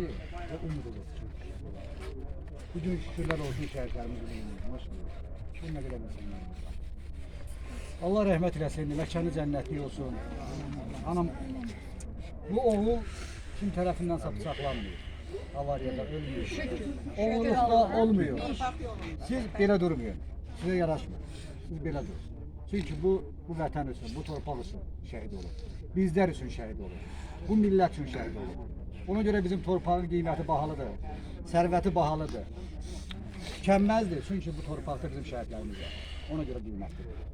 ki ve umudumuz çok. Bugün şükürler olsun şehitlerimizin umudumuz. Ne kadar insanlarımız. Allah rahmet eylesin, mekanı cennetli olsun. Anam, bu oğul kim tarafından bıçaklanmıyor. Avariyada ölmüyor. Oğullukta olmuyor. Siz belə durmayın. Size yaraşmır. Siz belə durun. Çünkü bu bu vətən üçün, bu torpaq üçün şəhid olur. Bizlər üçün şəhid olur. Bu millət üçün şəhid olur. Ona görə bizim torpağın qiyməti bahalıdır. Sərvəti bahalıdır. Tükənməzdir. Çünki bu torpaqda bizim şəhidlərimiz var. Ona görə qiymətlidir.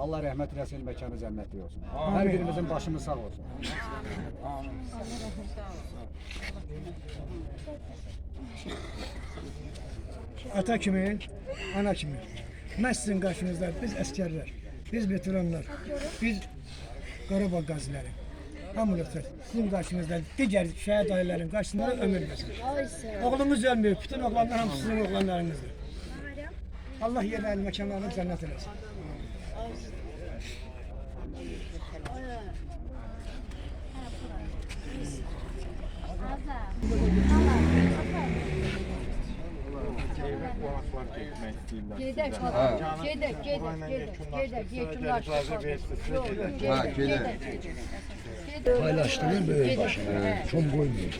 Allah rəhmət eləsin, məkanı cənnətli olsun. Hər birimizin başımız sağ olsun. ata kimi, ana kimi. Mən sizin qarşınızda biz əskərlər, biz veteranlar, biz Qarabağ qaziləri. Hamılıqdır. Sizin qarşınızda digər şəhid ailələrin qarşısında ömür versin. Oğlumuz ölmüyor. Bütün oğlanlar hamısı sizin oğlanlarınızdır. Allah yerlərini, məkanlarını cənnət eləsin. Gedək, gedək, gedək, gedək, gedək, yekunlaşdıq. Yox, yox, Ha, gedək, Paylaştırır böyle başına. Çom koymuyor.